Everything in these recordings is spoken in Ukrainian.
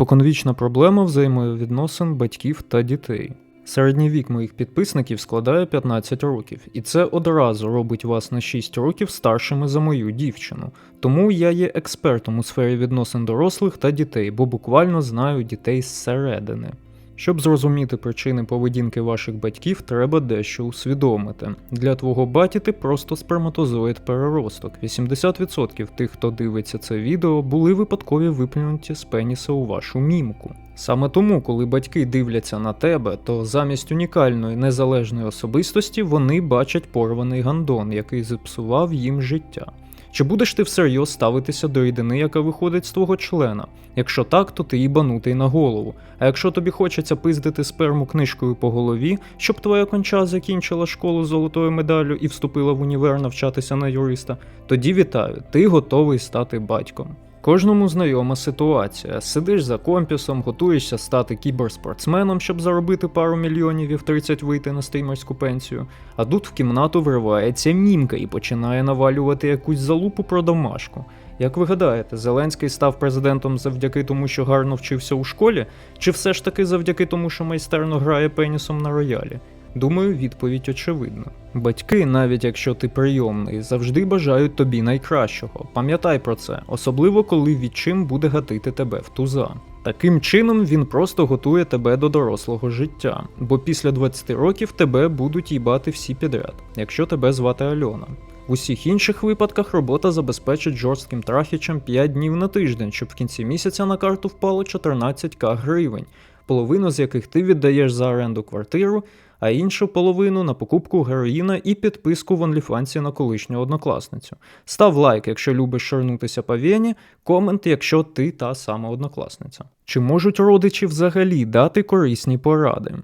Споконвічна проблема взаємовідносин батьків та дітей. Середній вік моїх підписників складає 15 років, і це одразу робить вас на 6 років старшими за мою дівчину. Тому я є експертом у сфері відносин дорослих та дітей, бо буквально знаю дітей зсередини. Щоб зрозуміти причини поведінки ваших батьків, треба дещо усвідомити. Для твого баті ти просто сперматозоїд переросток. 80% тих, хто дивиться це відео, були випадкові виплюнуті з пеніса у вашу мімку. Саме тому, коли батьки дивляться на тебе, то замість унікальної незалежної особистості вони бачать порваний гандон, який зіпсував їм життя. Чи будеш ти всерйоз ставитися до рідини, яка виходить з твого члена? Якщо так, то ти їбанутий на голову. А якщо тобі хочеться пиздити сперму книжкою по голові, щоб твоя конча закінчила школу золотою медаллю і вступила в універ навчатися на юриста, тоді вітаю, ти готовий стати батьком. Кожному знайома ситуація. Сидиш за компісом, готуєшся стати кіберспортсменом, щоб заробити пару мільйонів і в 30 вийти на стрімерську пенсію. А тут в кімнату вривається мімка і починає навалювати якусь залупу про домашку. Як ви гадаєте, Зеленський став президентом завдяки тому, що гарно вчився у школі, чи все ж таки завдяки тому, що майстерно грає пенісом на роялі? Думаю, відповідь очевидна. Батьки, навіть якщо ти прийомний, завжди бажають тобі найкращого. Пам'ятай про це, особливо коли відчим буде гатити тебе в туза. Таким чином він просто готує тебе до дорослого життя, бо після 20 років тебе будуть їбати всі підряд, якщо тебе звати Альона. В усіх інших випадках робота забезпечить жорстким трахічем 5 днів на тиждень, щоб в кінці місяця на карту впало 14к гривень, половину з яких ти віддаєш за оренду квартиру, а іншу половину на покупку героїна і підписку в OnlyFans на колишню однокласницю. Став лайк, якщо любиш шарнутися по вені, комент, якщо ти та сама однокласниця. Чи можуть родичі взагалі дати корисні поради?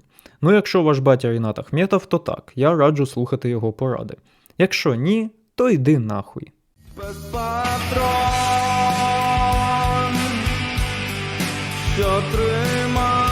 Ну, якщо ваш батя Рінат Ахметов, то так, я раджу слухати його поради. Якщо ні, то йди нахуй. Що тримає